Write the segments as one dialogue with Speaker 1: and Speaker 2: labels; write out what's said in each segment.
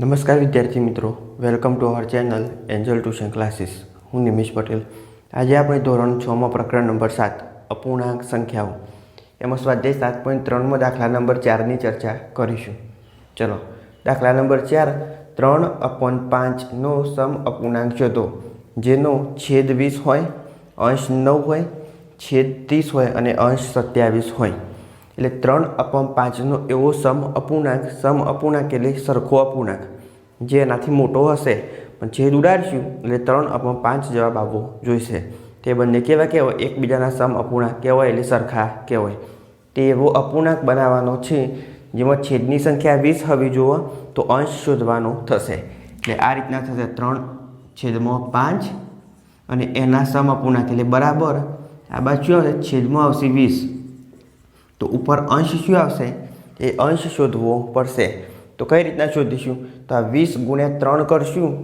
Speaker 1: નમસ્કાર વિદ્યાર્થી મિત્રો, welcome to our channel Angel tuition classes. હું નિમિષ પટેલ. આજે આપણે ધોરણ છમાં પ્રકરણ નંબર સાત, અપૂર્ણાંક સંખ્યાઓ. એમાં સ્વાધ્યાય સાત પોઈન્ટ ત્રણમાં દાખલા નંબર ચારની ચર્ચા કરીશું. ચલો, દાખલા નંબર ચાર, ત્રણ અપોન પાંચનો સમ અપૂર્ણાંક શોધો. જેનો છેદ વીસ હોય, અંશ નવ હોય, છેદ ત્રીસ હોય અને અંશ સત્યાવીસ હોય. એટલે ત્રણ અપમ પાંચનો એવો સમ અપૂર્ણાંક સમ અપૂર્ણાંક એટલે સરખો અપૂર્ણાંક. જે એનાથી મોટો હશે, પણ છેદ ઉડાડશું એટલે ત્રણ અપમાં પાંચ જવાબ આવવો જોઈશે. તે બંને કેવા કહેવાય? એકબીજાના સમ અપૂર્ણાંક કહેવાય એટલે સરખા કહેવાય. તે એવો અપૂર્ણાંક બનાવવાનો છે, જેમાં છેદની સંખ્યા વીસ હોવી જુઓ, તો અંશ શોધવાનો થશે. એટલે આ રીતના થશે ત્રણ છેદમાં પાંચ અને એના સમ અપૂર્ણાંક એટલે બરાબર આ બાજુ આવશે? છેદમાં આવશે વીસ. તો ઉપર અંશ શું આવશે? એ અંશ શોધવો પડશે. તો કઈ રીતના શોધીશું? તો આ વીસ ગુણ્યા ત્રણ કરશું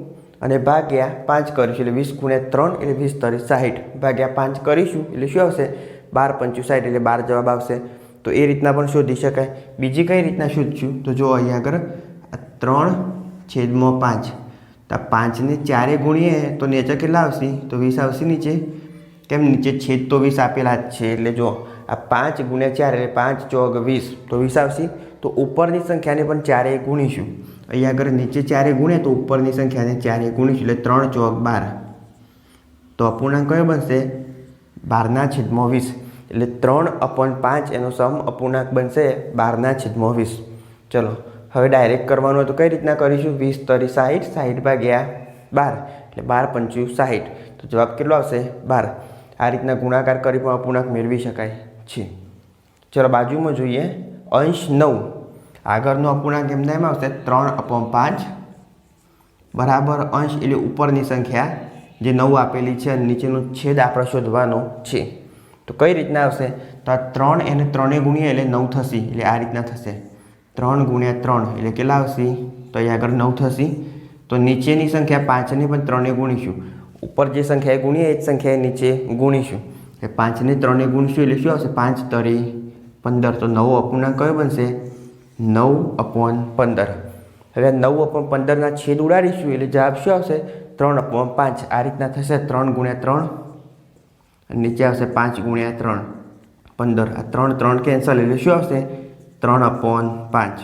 Speaker 1: અને ભાગ્યા પાંચ કરીશું. એટલે વીસ ગુણ્યા ત્રણ એટલે વીસ તરી સાહીઠ. ભાગ્યા પાંચ કરીશું એટલે શું આવશે? બાર પંચું સાહીઠ એટલે બાર જવાબ આવશે. તો એ રીતના પણ શોધી શકાય. બીજી કઈ રીતના શોધશું? તો જો અહીંયા આગળ આ ત્રણ છેદમાં પાંચ. તો આ પાંચને ચારે ગુણીએ તો નીચે કેટલા આવશે? તો વીસ આવશે નીચે. કેમ નીચે છેદ તો વીસ આપેલા જ છે. એટલે જો આ પાંચ ગુણ્યા ચાર એટલે પાંચ ચોક વીસ. તો વીસ આવશે. તો ઉપરની સંખ્યાને પણ ચારેય ગુણીશું. અહીંયા આગળ નીચે ચારે ગુણે તો ઉપરની સંખ્યાને ચારે ગુણીશું, એટલે ત્રણ ચોક બાર. તો અપૂર્ણાંક કયો બનશે? બારના છેદમાં વીસ. એટલે ત્રણ અપોન પાંચ એનો સમ અપૂર્ણાંક બનશે બારના છેદમાં વીસ. ચલો, હવે ડાયરેક્ટ કરવાનું હોય તો કઈ રીતના કરીશું? વીસ તરી સાહીઠ સાહીઠ ભાગ્યા બાર. એટલે બાર પંચું સાહીઠ. તો જવાબ કેટલો આવશે? બાર. આ રીતના ગુણાકાર કરી પણ અપૂર્ણાંક મેળવી શકાય છે. ચલો, બાજુમાં જોઈએ. અંશ નવ. આગળનો અપૂર્ણાંક એમને એમ આવશે ત્રણ અપોન પાંચ બરાબર અંશ એટલે ઉપરની સંખ્યા જે નવ આપેલી છે અને નીચેનો છેદ આપણે શોધવાનો છે. તો કઈ રીતના આવશે? તો આ ત્રણ એને ત્રણે ગુણ્યા એટલે નવ થશે એટલે આ રીતના થશે. ત્રણ ગુણ્યા ત્રણ એટલે કેટલા આવશે? તો અહીં આગળ નવ થશે. તો નીચેની સંખ્યા પાંચને પણ ત્રણે ગુણીશું. ઉપર જે સંખ્યાએ ગુણીએ એ જ સંખ્યાએ નીચે ગુણીશું. એટલે પાંચને ત્રણે ગુણીશું એટલે શું આવશે? પાંચ તરી પંદર. તો નવો અપૂર્ણાંક કયો બનશે? નવ અપોન પંદર. હવે નવ અપોન પંદરના છેદ ઉડાડીશું એટલે જવાબ શું આવશે? ત્રણ અપોન પાંચ. આ રીતના થશે ત્રણ ગુણ્યા ત્રણ. નીચે આવશે પાંચ ગુણ્યા ત્રણ. પંદર. આ ત્રણ ત્રણ કેન્સલ એટલે શું આવશે? ત્રણ અપોન પાંચ.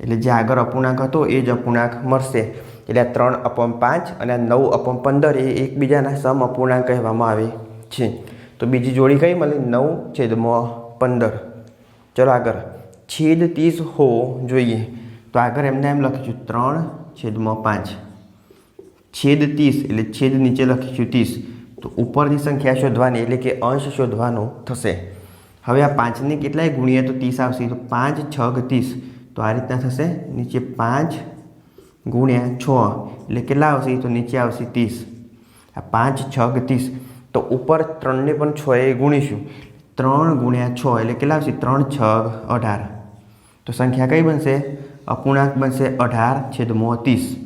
Speaker 1: એટલે જે આગળ અપૂર્ણાંક હતો એ જ અપૂર્ણાંક મળશે. એટલે આ ત્રણ અપોન પાંચ અને નવ અપોન પંદર એ એકબીજાના સમ અપૂર્ણાંક કહેવામાં આવે છે. તો બીજી જોડી કઈ મળી? નવ છેદમાં પંદર. ચલો આગળ. છેદ ત્રીસ હોવો જોઈએ. તો આગળ એમને એમ લખીશું ત્રણ છેદમાં પાંચ. છેદ ત્રીસ એટલે છેદ નીચે લખીશું ત્રીસ. તો ઉપરની સંખ્યા શોધવાની એટલે કે અંશ શોધવાનો થશે. હવે આ પાંચને કેટલાય ગુણીએ તો ત્રીસ આવશે. તો પાંચ છગ ત્રીસ. તો આ રીતના થશે. નીચે પાંચ ગુણ્યા છ. એટલે કેટલા આવશે? તો નીચે આવશે ત્રીસ. આ પાંચ, છ ત્રીસ. તો ઉપર ત્રણને પણ છ એ ગુણીશું. ત્રણ ગુણ્યા છ એટલે કેટલા આવશે? ત્રણ, છ, અઢાર. તો સંખ્યા કઈ બનશે? અપૂર્ણાંક બનશે અઢાર છેદમાં ત્રીસ.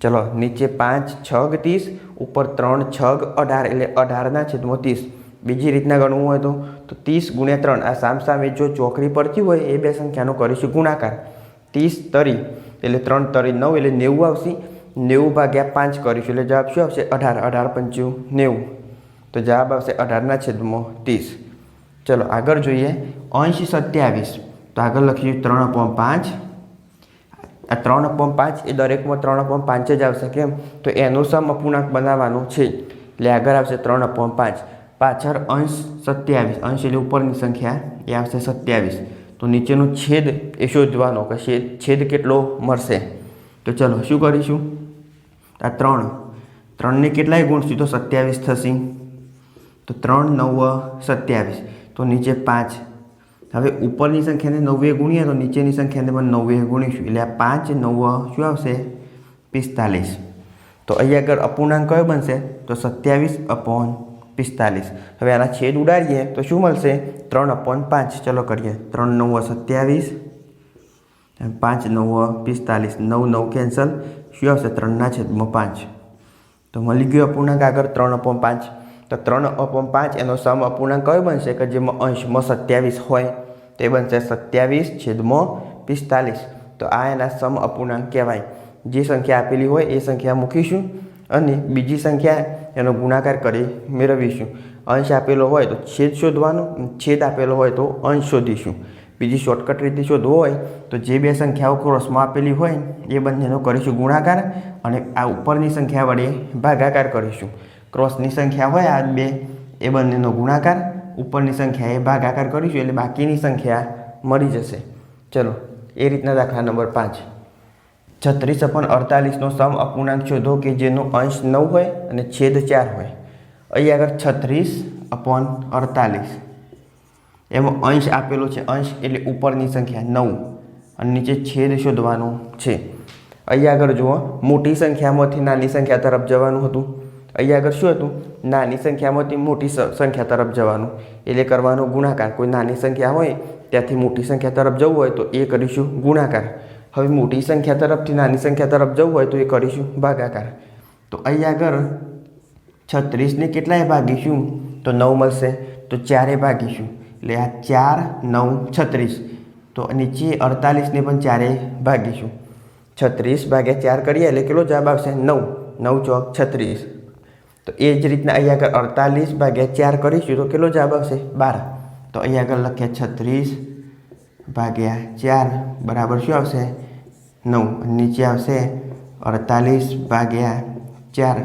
Speaker 1: ચલો, નીચે પાંચ, છગ, ત્રીસ, ઉપર ત્રણ, છગ, અઢાર, એટલે અઢારના છેદમાં ત્રીસ. બીજી રીતના ગણવું હોય તો? તો ત્રીસ ગુણ્યા ત્રણ, આ સામ સામે જો ચોકડી પડતી હોય, એ બે સંખ્યાનો કરીશું ગુણાકાર. ત્રીસ તરી, એટલે ત્રણ તરી નવ, એટલે નેવું આવશે. નેવું ભાગ્યા પાંચ કરીશું, એટલે જવાબ શું આવશે? અઢાર અઢાર પંચું નેવું. તો જવાબ આવશે અઢારના છેદમાં ત્રીસ. ચલો, આગળ જોઈએ. અંશ સત્યાવીસ. તો આગળ લખીશું ત્રણ અપોન પાંચ. આ ત્રણ અપોન પાંચ એ દરેકમાં ત્રણ અપોન પાંચ જ આવશે કેમ? તો એનો સમ અપૂર્ણાંક બનાવવાનું છે. એટલે આગળ આવશે ત્રણ અપોન પાંચ. પાછળ અંશ સત્યાવીસ. અંશ એટલે ઉપરની સંખ્યા, એ આવશે સત્યાવીસ. તો નીચેનો છેદ એ શોધવાનો કે છેદ છેદ કેટલો મળશે? તો ચલો, શું કરીશું? આ ત્રણ. ત્રણને કેટલાય ગુણશું? તો સત્યાવીસ થશે. તો ત્રણ નવ સત્યાવીસ. તો નીચે પાંચ. હવે ઉપરની સંખ્યાને નવ્વે ગુણીએ તો નીચેની સંખ્યાને પણ નવ્વે ગુણીશું. એટલે આ પાંચ, નવ, શું આવશે? પિસ્તાલીસ. તો અહીંયા આગળ અપૂર્ણાંક કયો બનશે? તો સત્યાવીસ અપોન પિસ્તાલીસ. હવે આના છેદ ઉડાડીએ તો શું મળશે? ત્રણ અપોન પાંચ. ચલો કરીએ. ત્રણ, નવ, સત્યાવીસ. પાંચ, નવ, પિસ્તાલીસ. નવ નવ કેન્સલ. શું આવશે? ત્રણના છેદમાં પાંચ. તો મળી ગયો અપૂર્ણાંક આગળ ત્રણ અપોન પાંચ. તો ત્રણ અપોન પાંચ એનો સમ અપૂર્ણાંક કયો બનશે? કે જેમાં અંશમાં સત્યાવીસ હોય? તે બનશે સત્યાવીસ છેદમાં પિસ્તાલીસ. તો આ એના સમ અપૂર્ણાંક કહેવાય. જે સંખ્યા આપેલી હોય એ સંખ્યા મૂકીશું અને બીજી સંખ્યા એનો ગુણાકાર કરી મેળવીશું. અંશ આપેલો હોય તો છેદ શોધવાનો છેદ આપેલો હોય તો અંશ શોધીશું. બીજી શોર્ટકટ રીતે શોધવો હોય તો જે બે સંખ્યાઓ ક્રોસમાં આપેલી હોય એ બંનેનો કરીશું ગુણાકાર અને આ ઉપરની સંખ્યા વડે ભાગાકાર કરીશું. ક્રોસની સંખ્યા હોય આ બે એ બંનેનો ગુણાકાર ઉપરની સંખ્યા એ ભાગાકાર કરીશું એટલે બાકીની સંખ્યા મળી જશે. ચલો, એ રીતના દાખલા નંબર પાંચ. છત્રીસ અપન અડતાલીસનો સમ અપૂર્ણાંક શોધો કે જેનો અંશ નવ હોય અને છેદ ચાર હોય. અહીં આગળ છત્રીસ અપોન અડતાલીસ. એમાં અંશ આપેલો છે, અંશ એટલે ઉપરની સંખ્યા નવ અને નીચે છેદ શોધવાનું છે. અહીં આગળ જુઓ, મોટી સંખ્યામાંથી નાની સંખ્યા તરફ જવાનું હતું. અહીં આગળ શું હતું? નાની સંખ્યામાંથી મોટી સંખ્યા તરફ જવાનું. એટલે કરવાનો ગુણાકાર. કોઈ નાની સંખ્યા હોય, ત્યાંથી મોટી સંખ્યા તરફ જવું હોય તો એ કરીશું ગુણાકાર. હવે મોટી સંખ્યા તરફથી નાની સંખ્યા તરફ જવું હોય તો એ કરીશું ભાગાકાર. તો અહીંયા આગળ છત્રીસને કેટલાય ભાગીશું? તો નવ મળશે. તો ચારે ભાગીશું. એટલે આ ચાર, નવ, છત્રીસ. તો નીચે અડતાલીસને પણ ચારે ભાગીશું. છત્રીસ ભાગ્યા ચાર કરીએ એટલે કેટલો જવાબ આવશે? નવ. નવ ચોક છત્રીસ. તો એ જ રીતના અહીંયા આગળ અડતાલીસ ભાગ્યા ચાર કરીશું તો કેટલો જવાબ આવશે? બાર. તો અહીંયા આગળ લખ્યા છત્રીસ ભાગ્યા ચાર. બરાબર શું આવશે? નવ. નીચે આવશે અડતાલીસ ભાગ્યા ચાર.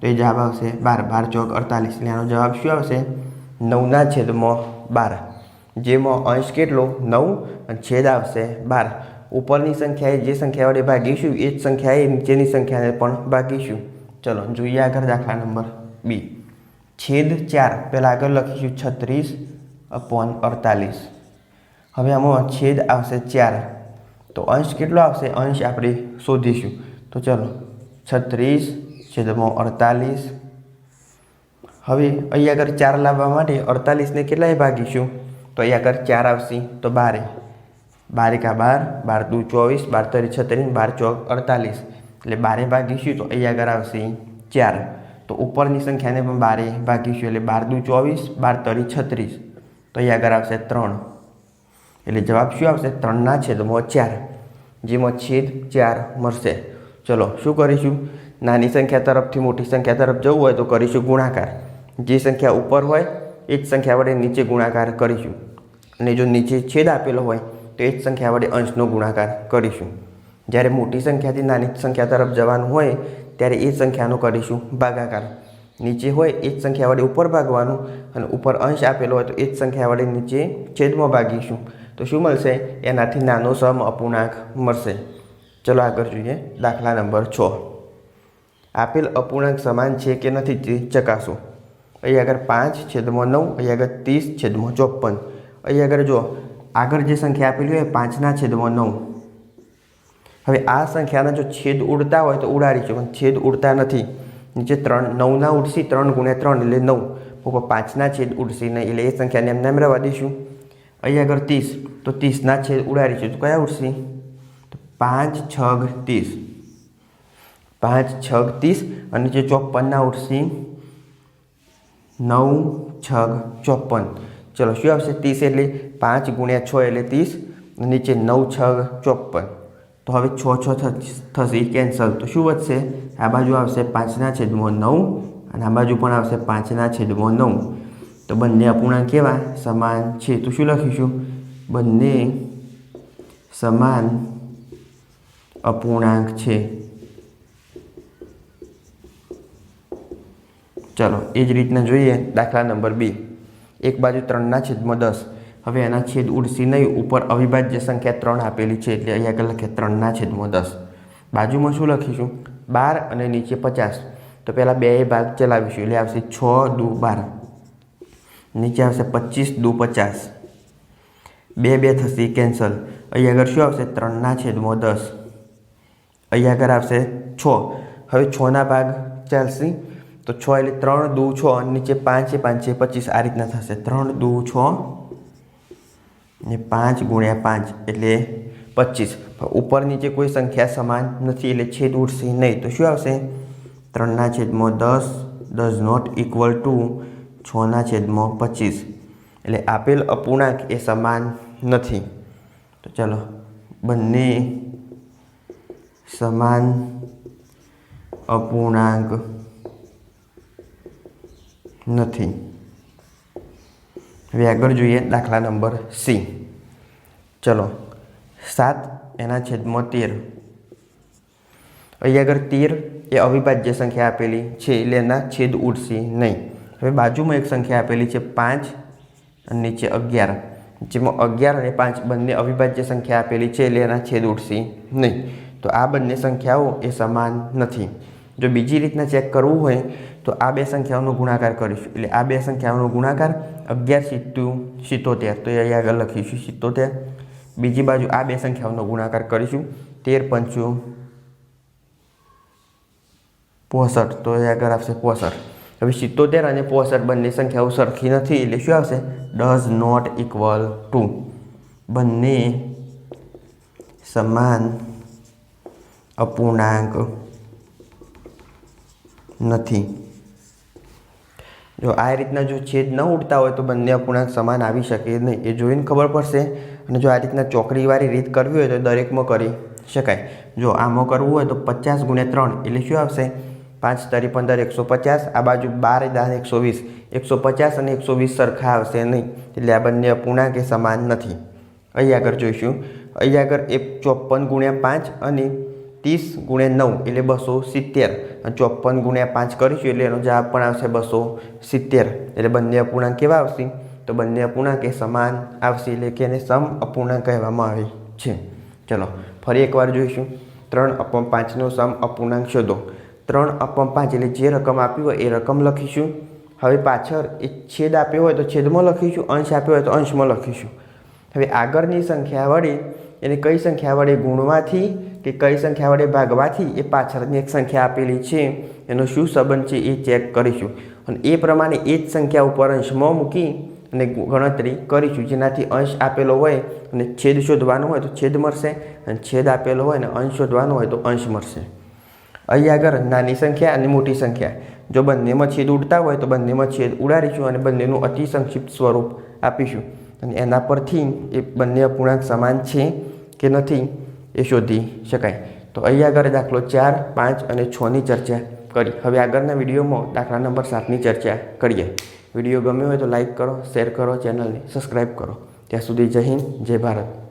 Speaker 1: તો એ જવાબ આવશે બાર. બાર ચોક અડતાલીસ. એટલે આનો જવાબ શું આવશે? નવના છેદમાં બાર. જેમાં અંશ કેટલો? નવ. અને છેદ આવશે બાર. ઉપરની સંખ્યાએ જે સંખ્યા વડે ભાગીશું એ જ સંખ્યાએ નીચેની સંખ્યાને પણ ભાગીશું. ચલો, જોઈએ આગળ દાખલા નંબર બી. છેદ ચાર, પહેલાં આગળ લખીશું છત્રીસ અપોન અડતાલીસ. હવે આમાં છેદ આવશે ચાર. તો અંશ કેટલો આવશે? અંશ આપણે શોધીશું. તો ચલો, છત્રીસ, છેદમાં અડતાલીસ. હવે અહીં આગળ ચાર લાવવા માટે અડતાલીસને કેટલાય ભાગીશું? તો અહીં આગળ ચાર આવશે. તો બારે. બારેકા બાર? બાર દુ ચોવીસ. બાર તરી છત્રીસ બાર ચોક અડતાલીસ. એટલે બારે ભાગીશું તો અહીંયા આગળ આવશે ચાર. તો ઉપરની સંખ્યાને પણ બારે ભાગીશું એટલે બાર દુ ચોવીસ, બાર તરી છત્રીસ. તો અહીંયા આગળ આવશે ત્રણ. એટલે જવાબ શું આવશે? ત્રણના છેદમાં ચાર. જેમાં છેદ ચાર મળશે. ચલો, શું કરીશું? નાની સંખ્યા તરફથી મોટી સંખ્યા તરફ જવું હોય તો કરીશું ગુણાકાર. જે સંખ્યા ઉપર હોય, એ જ સંખ્યા વડે નીચે ગુણાકાર કરીશું. અને જો નીચે છેદ આપેલો હોય, તો એ જ સંખ્યા વડે અંશનો ગુણાકાર કરીશું. જ્યારે મોટી સંખ્યાથી નાની સંખ્યા તરફ જવાનું હોય, ત્યારે એ સંખ્યાનો કરીશું ભાગાકાર. નીચે હોય એ જ સંખ્યા વડે ઉપર ભાગવાનું અને ઉપર અંશ આપેલો હોય તો એ જ સંખ્યા વડે નીચે છેદમાં ભાગીશું. તો શું મળશે? એનાથી નાનો સમ અપૂર્ણાંક મળશે. ચલો આગળ જોઈએ દાખલા નંબર છ. આપેલ અપૂર્ણાંક સમાન છે કે નથી તે ચકાસો. અહીં આગળ પાંચ છેદમાં નવ, અહીં આગળ ત્રીસ છેદમાં ચોપન અહીં આગળ જો આગળ જે સંખ્યા આપેલી હોય પાંચના છેદમાં નવ. હવે આ સંખ્યાના જો છેદ ઉડતા હોય તો ઉડાડીશું પણ છેદ ઉડતા નથી. નીચે ત્રણ, નવના ઉડશી ત્રણ ગુણ્યા ત્રણ એટલે નવ. ઉપર પાંચના છેદ ઉડશે નહીં એટલે એ સંખ્યાને એમને એમ રહેવા દઈશું. અહીં આગળ ત્રીસ, તો ત્રીસના છેદ ઉડાડીશું તો કયા ઉડશે? તો પાંચ છગ ત્રીસ. પાંચ છગ ત્રીસ અને જે ચોપનના ઉડશે, નવ છગ ચોપન ચલો, શું આવશે? ત્રીસ એટલે પાંચ ગુણ્યા છ એટલે ત્રીસ નીચે નવ છગ ચોપન તો હવે છ છ થશે એ કેન્સલ તો શું વધશે? આ બાજુ આવશે પાંચના છેદમાં નવ અને આ બાજુ પણ આવશે પાંચના છેદમાં નવ. તો બંને અપૂર્ણાંક કેવા? સમાન છે. તો શું લખીશું? બંને સમાન અપૂર્ણાંક છે. ચલો, એ જ રીતના જોઈએ. દાખલા નંબર બી. એક બાજુ ત્રણના છેદમાં દસ. હવે એના છેદ ઉડશે નહીં. ઉપર અવિભાજ્ય સંખ્યા ત્રણ આપેલી છે એટલે અહીંયા આગળ લખીએ ત્રણના છેદમાં દસ. બાજુમાં શું લખીશું? બાર અને નીચે પચાસ. તો પહેલાં બે ભાગ ચલાવીશું. એટલે આવશે છ દુ બાર. નીચે આવશે પચીસ દુ પચાસ. બે બે થશે કેન્સલ. અહીં આગળ શું આવશે? ત્રણના છેદમાં દસ. અહીં આગળ આવશે છ. હવે છના ભાગ ચાલશે. તો છ એટલે ત્રણ દુ છ નીચે પાંચે પાંચે પચીસ. આ રીતના થશે. ત્રણ દુ છ ને પાંચ ગુણ્યા પાંચ એટલે પચીસ. ઉપર નીચે કોઈ સંખ્યા સમાન નથી એટલે છેદ ઉડશે નહીં. તો શું આવશે? ત્રણના છેદમાં દસ ડઝ નોટ ઇક્વલ ટુ છના છેદમાં પચીસ. એટલે આપેલ અપૂર્ણાંક એ સમાન નથી. તો ચાલો, બંને સમાન અપૂર્ણાંક નથી. હવે આગળ જોઈએ દાખલા નંબર સી. ચલો, સાત, એના છેદમાં તેર. અહીં આગળ તેર એ અવિભાજ્ય સંખ્યા આપેલી છે, એટલે એના છેદ ઉડશે નહીં. હવે બાજુમાં એક સંખ્યા આપેલી છે, પાંચ અને નીચે અગિયાર. જેમાં અગિયાર અને પાંચ બંને અવિભાજ્ય સંખ્યા આપેલી છે, એટલે એના છેદ ઉડશે નહીં. તો આ બંને સંખ્યાઓ એ સમાન નથી. જો બીજી રીતના ચેક કરવું હોય, તો આ બે સંખ્યાઓનો ગુણાકાર કરીશું. એટલે આ બે સંખ્યાઓનો ગુણાકાર અગિયાર સિત્તું સિત્તોતેર. તો એ અહીં આગળ લખીશું, સિત્તોતેર. બીજી બાજુ આ બે સંખ્યાઓનો ગુણાકાર કરીશું. તેર પંચું પોસઠ. તો એ આગળ આવશે પોસઠ. હવે સિત્તોતેર અને પોસઠ બંને સંખ્યાઓ સરખી નથી, એટલે શું આવશે? ડઝ નોટ ઇક્વલ ટુ બંને સમાન અપૂર્ણાંક નથી. જો આ રીતના જો છેદ ન ઉડતા હોય તો બંને અપૂર્ણાંક સમાન આવી શકે નહીં. એ જોઈને ખબર પડશે. અને જો આ રીતના ચોકડીવાળી રીત કરવી હોય તો દરેકમાં કરી શકાય. જો આમાં કરવું હોય તો પચાસ ગુણ્યા ત્રણ એટલે શું આવશે? પાંચ તરી પંદર એકસો પચાસ, આ બાજુ બાર દાસ એકસો વીસ. એકસો પચાસ અને એકસો વીસ સરખા આવશે નહીં. એટલે આ બંને અપૂર્ણાંક એ સમાન નથી. અહીં આગળ જોઈશું. અહીં આગળ એક ચોપન ગુણ્યા પાંચ અને ત્રીસ ગુણ્યા નવ એટલે બસો સિત્તેર. ચોપન ગુણ્યા પાંચ કરીશું એટલે એનો જવાબ પણ આવશે બસો સિત્તેર. એટલે બંને અપૂર્ણાંક કેવા આવશે? તો બંને અપૂર્ણાંક એ સમાન આવશે એટલે કે એને સમ અપૂર્ણાંક કહેવામાં આવે છે. ચલો, ફરી એકવાર જોઈશું. ત્રણ અપમ પાંચનો સમ અપૂર્ણાંક શોધો. ત્રણ અપમ પાંચ એટલે જે રકમ આપી હોય એ રકમ લખીશું. હવે પાછળ એ છેદ આપ્યો હોય તો છેદમાં લખીશું, અંશ આપ્યો હોય તો અંશમાં લખીશું. હવે આગળની સંખ્યા વડે એને કઈ સંખ્યા વડે ગુણવાથી કે કઈ સંખ્યા વડે ભાગવાથી એ પાછળની એક સંખ્યા આપેલી છે. એનો શું સંબંધ છે એ ચેક કરીશું. અને એ પ્રમાણે એ જ સંખ્યા ઉપર અંશમાં મૂકી અને ગણતરી કરીશું. જેનાથી અંશ આપેલો હોય અને છેદ શોધવાનો હોય તો છેદ મળશે અને છેદ આપેલો હોય અને અંશ શોધવાનો હોય તો અંશ મળશે. અહીં આગળ નાની સંખ્યા અને મોટી સંખ્યા. જો બંનેમાં છેદ ઉડતા હોય તો બંનેમાં છેદ ઉડાડીશું અને બંનેનું અતિ સંક્ષિપ્ત સ્વરૂપ આપીશું. અને એના પરથી એ બંને અપૂર્ણાંક સમાન છે. કે નથી એ શોધી શકાય. તો અહીં આગળ દાખલો ચાર, પાંચ અને છની ચર્ચા કરી. હવે આગળના વિડીયોમાં દાખલા નંબર સાતની ચર્ચા કરીએ. વીડિયો ગમ્યો હોય તો લાઈક કરો, શેર કરો, ચેનલને સબસ્ક્રાઈબ કરો. ત્યાં સુધી જય હિન્દ, જય ભારત.